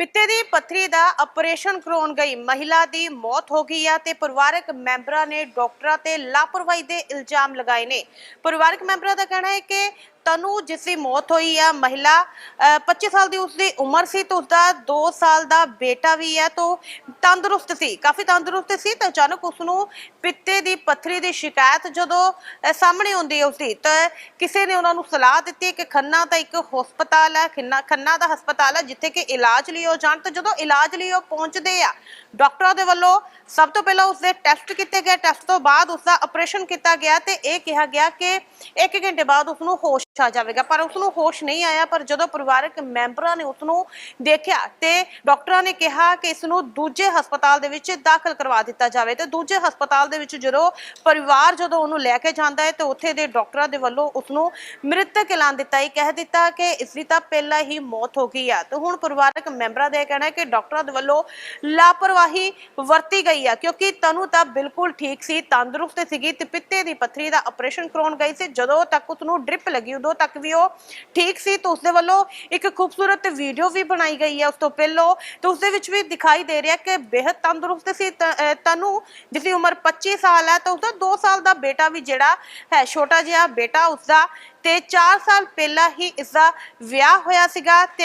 ਪਿੱਤੇ ਦੀ ਪੱਥਰੀ ਦਾ operation ਕਰਾਉਣ ਗਈ। ਮਹਿਲਾ ਦੀ ਮੌਤ ਹੋ ਗਈ ਆ ਤੇ ਪਰਿਵਾਰਕ ਮੈਂਬਰਾਂ ਨੇ ਡਾਕਟਰਾਂ ਤੇ ਲਾਪਰਵਾਹੀ ਦੇ ਇਲਜ਼ਾਮ ਲਗਾਏ ਨੇ। ਪਰਿਵਾਰਕ ਮੈਂਬਰਾਂ ਦਾ ਕਹਿਣਾ ਹੈ ਕਿ ਤਨੂ ਜਿਸ ਦੀ ਮੌਤ ਹੋਈ ਆ ਮਹਿਲਾ ਅ, 25 ਸਾਲ ਦੀ ਉਸਦੀ ਉਮਰ ਸੀ ਤੇ ਉਸਦਾ 2 ਸਾਲ ਦਾ ਬੇਟਾ ਵੀ ਹੈ ਤੋਂ ਤੰਦਰੁਸਤ ਸੀ ਕਾਫੀ ਤੰਦਰੁਸਤ ਸੀ ਤਾਂ ਅਚਾਨਕ ਉਸ ਨੂੰ ਪਿੱਤੇ ਦੀ ਪੱਥਰੀ ਦੀ ਸ਼ਿਕਾਇਤ ਜਦੋਂ ਸਾਹਮਣੇ ਆਉਂਦੀ ਹੈ ਉਸਦੀ ਤਾਂ ਕਿਸੇ ਨੇ ਉਹਨਾਂ ਨੂੰ ਸਲਾਹ ਦਿੱਤੀ ਕਿ ਖੰਨਾ ਦਾ ਇੱਕ ਹਸਪਤਾਲ ਹੈ ਖੰਨਾ ਖੰਨਾ ਦਾ ਹਸਪਤਾਲ ਹੈ ਜਿੱਥੇ ਕਿ ਇਲਾਜ ਲਈ ਉਹ ਜਾਣ ਤਾਂ ਜਦੋਂ ਇਲਾਜ ਲਈ ਉਹ ਪਹੁੰਚਦੇ ਆ ਡਾਕਟਰਾਂ ਦੇ ਵੱਲੋਂ ਸਭ ਤੋਂ ਪਹਿਲਾਂ ਉਸਦੇ ਟੈਸਟ ਕੀਤੇ ਗਏ ਟੈਸਟ ਤੋਂ ਬਾਅਦ ਉਸਦਾ ਆਪਰੇਸ਼ਨ ਕੀਤਾ ਗਿਆ ਤੇ ਇਹ ਕਿਹਾ ਗਿਆ ਕਿ 1 ਘੰਟੇ ਬਾਅਦ ਉਸ ਨੂੰ ਹੋਸ਼ ਆ ਜਾਵੇਗਾ। ਪਰ ਉਸ ਨੂੰ ਹੋਸ਼ ਨਹੀਂ ਆਇਆ, ਪਰ ਜਦੋਂ ਪਰਿਵਾਰਕ ਮੈਂਬਰਾਂ ਨੇ ਉਸ ਨੂੰ ਦੇਖਿਆ ਤੇ ਡਾਕਟਰਾਂ ਨੇ ਕਿਹਾ ਕਿ ਇਸ ਨੂੰ ਦੂਜੇ ਹਸਪਤਾਲ ਦੇ ਵਿੱਚ ਦਾਖਲ ਕਰਵਾ ਦਿੱਤਾ ਜਾਵੇ। ਤੇ ਦੂਜੇ ਹਸਪਤਾਲ ਦੇ ਵਿੱਚ ਜਦੋਂ ਪਰਿਵਾਰ ਜਦੋਂ ਉਹਨੂੰ ਲੈ ਕੇ ਜਾਂਦਾ ਹੈ, ਤੇ ਉੱਥੇ ਦੇ ਡਾਕਟਰਾਂ ਦੇ ਵੱਲੋਂ ਉਸ ਨੂੰ ਮ੍ਰਿਤਕ ਐਲਾਨ ਦਿੱਤਾ ਹੀ ਕਹਿ ਦਿੱਤਾ ਕਿ ਇਸ ਦੀ ਤਾਂ ਪਹਿਲਾਂ ਹੀ ਮੌਤ ਹੋ ਗਈ ਆ। ਤੇ ਹੁਣ ਪਰਿਵਾਰਕ ਮੈਂਬਰਾਂ ਦਾ ਇਹ ਕਹਿਣਾ ਹੈ ਕਿ ਡਾਕਟਰਾਂ ਦੇ ਵੱਲੋਂ ਲਾਪਰਵਾਹੀ ਵਰਤੀ ਗਈ ਆ, ਕਿਉਂਕਿ ਤਨੂ ਤਾਂ ਬਿਲਕੁਲ ਠੀਕ ਸੀ, ਤੰਦਰੁਸਤ ਸੀਗੀ ਤੇ ਪਿੱਤੇ ਦੀ ਪੱਥਰੀ ਦਾ ਆਪਰੇਸ਼ਨ ਕਰਾਉਣ ਗਈ ਸੀ। ਜਦੋਂ ਤੱਕ ਉਸ ਨੂੰ ਡ੍ਰਿਪ ਲੱਗੀ, ਉਦੋਂ ਤੱਕ ਵੀ ਉਹ ਠੀਕ ਸੀ ਤੇ ਉਸ ਦੇ ਵੱਲੋਂ ਇੱਕ ਖੂਬਸੂਰਤ ਵੀਡੀਓ ਵੀ ਬਣਾਈ ਗਈ ਹੈ। ਉਸ ਤੋਂ ਪਹਿਲਾਂ ਤੇ ਉਸ ਦੇ ਵਿੱਚ ਵੀ ਦਿਖਾਈ ਦੇ ਰਿਹਾ ਕਿ ਬੇहद ਤੰਦਰੁਸਤ ਸੀ। ਤਨੂ ਜਿਸ ਦੀ ਉਮਰ 25 ਸਾਲ ਹੈ ਤੇ ਉਸਦਾ 2 ਸਾਲ ਦਾ ਬੇਟਾ ਵੀ ਜਿਹੜਾ ਹੈ, ਛੋਟਾ ਜਿਹਾ ਬੇਟਾ ਉਸਦਾ ਤੇ 4 ਸਾਲ ਪਹਿਲਾਂ ਹੀ ਇਸ ਦਾ ਵਿਆਹ ਹੋਇਆ ਸੀਗਾ